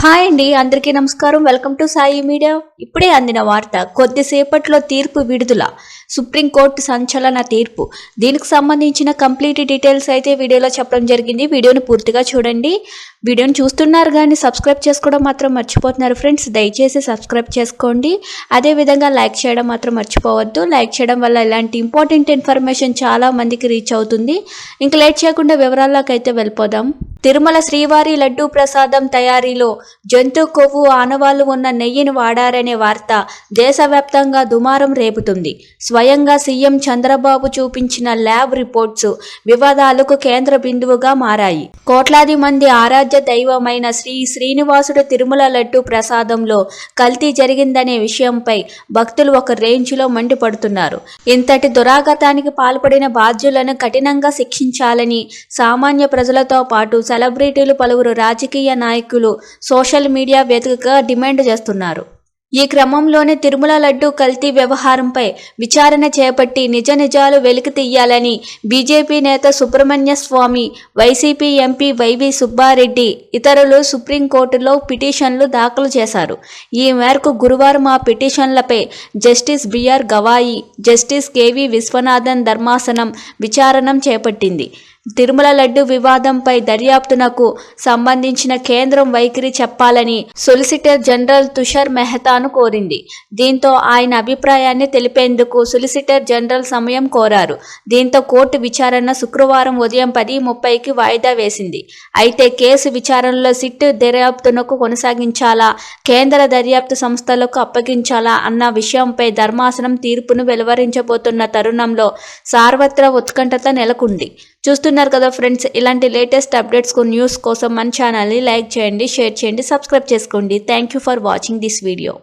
Hi అండి అందరికీ నమస్కారం. Welcome to Sai media. ఇప్పుడే అందిన వార్త కొద్దిసేపట్లో తీర్పు విడుదల. సుప్రీంకోర్టు సంచలన తీర్పు. దీనికి సంబంధించిన కంప్లీట్ డీటెయిల్స్ అయితే వీడియోలో చెప్పడం జరిగింది. వీడియోని పూర్తిగా చూడండి. వీడియోని చూస్తున్నారు కానీ సబ్స్క్రైబ్ చేసుకోవడం మాత్రం మర్చిపోతున్నారు ఫ్రెండ్స్. దయచేసి సబ్స్క్రైబ్ చేసుకోండి. అదేవిధంగా లైక్ చేయడం మాత్రం మర్చిపోవద్దు. లైక్ చేయడం వల్ల ఇలాంటి ఇంపార్టెంట్ ఇన్ఫర్మేషన్ చాలా మందికి రీచ్ అవుతుంది. ఇంకా లేట్ చేయకుండా వివరాల్లోకి అయితే వెళ్ళిపోదాం. తిరుమల శ్రీవారి లడ్డూ ప్రసాదం తయారీలో జంతు కొవ్వు ఆనవాళ్ళు ఉన్న నెయ్యిని వాడారనే వార్త దేశవ్యాప్తంగా దుమారం రేపుతుంది. స్వయంగా సీఎం చంద్రబాబు చూపించిన ల్యాబ్ రిపోర్ట్స్ వివాదాలకు కేంద్ర బిందువుగా మారాయి. కోట్లాది మంది ఆరాధ్య దైవమైన శ్రీ శ్రీనివాసుడు తిరుమల లడ్డూ ప్రసాదంలో కల్తీ జరిగిందనే విషయంపై భక్తులు ఒక రేంజ్లో మండిపడుతున్నారు. ఇంతటి దురాగతానికి పాల్పడిన బాధ్యులను కఠినంగా శిక్షించాలని సామాన్య ప్రజలతో పాటు సెలబ్రిటీలు పలువురు రాజకీయ నాయకులు సోషల్ మీడియా వేదికగా డిమాండ్ చేస్తున్నారు. ఈ క్రమంలోనే తిరుమల లడ్డు కల్తీ వ్యవహారంపై విచారణ చేపట్టి నిజ నిజాలు వెలికి తీయాలని బీజేపీ నేత Subrahmanya Swamy YCP MP YV Subbareddy ఇతరులు సుప్రీంకోర్టులో పిటిషన్లు దాఖలు చేశారు. ఈ మేరకు గురువారం ఆ పిటిషన్లపై justice BR Gavai justice KV Viswanathan ధర్మాసనం విచారణ చేపట్టింది. తిరుమల లడ్డు వివాదంపై దర్యాప్తునకు సంబంధించిన కేంద్రం వైఖరి చెప్పాలని సొలిసిటర్ జనరల్ తుషార్ మెహతా మెహతాను కోరింది. దీంతో ఆయన అభిప్రాయాన్ని తెలిపేందుకు సొలిసిటర్ జనరల్ సమయం కోరారు. దీంతో కోర్టు విచారణ శుక్రవారం ఉదయం పది ముప్పైకి వాయిదా వేసింది. అయితే కేసు విచారణలో సిట్ దర్యాప్తునకు కొనసాగించాలా? కేంద్ర దర్యాప్తు సంస్థలకు అప్పగించాలా? అన్న విషయంపై ధర్మాసనం తీర్పును వెలువరించబోతున్న తరుణంలో సార్వత్ర ఉత్కంఠత నెలకొంది. చూస్తున్నారు కదా ఫ్రెండ్స్ ఇలాంటి లేటెస్ట్ అప్డేట్స్ న్యూస్ కోసం మన ఛానల్ని లైక్ చేయండి షేర్ చేయండి సబ్స్క్రైబ్ చేసుకోండి. Thank you for watching this video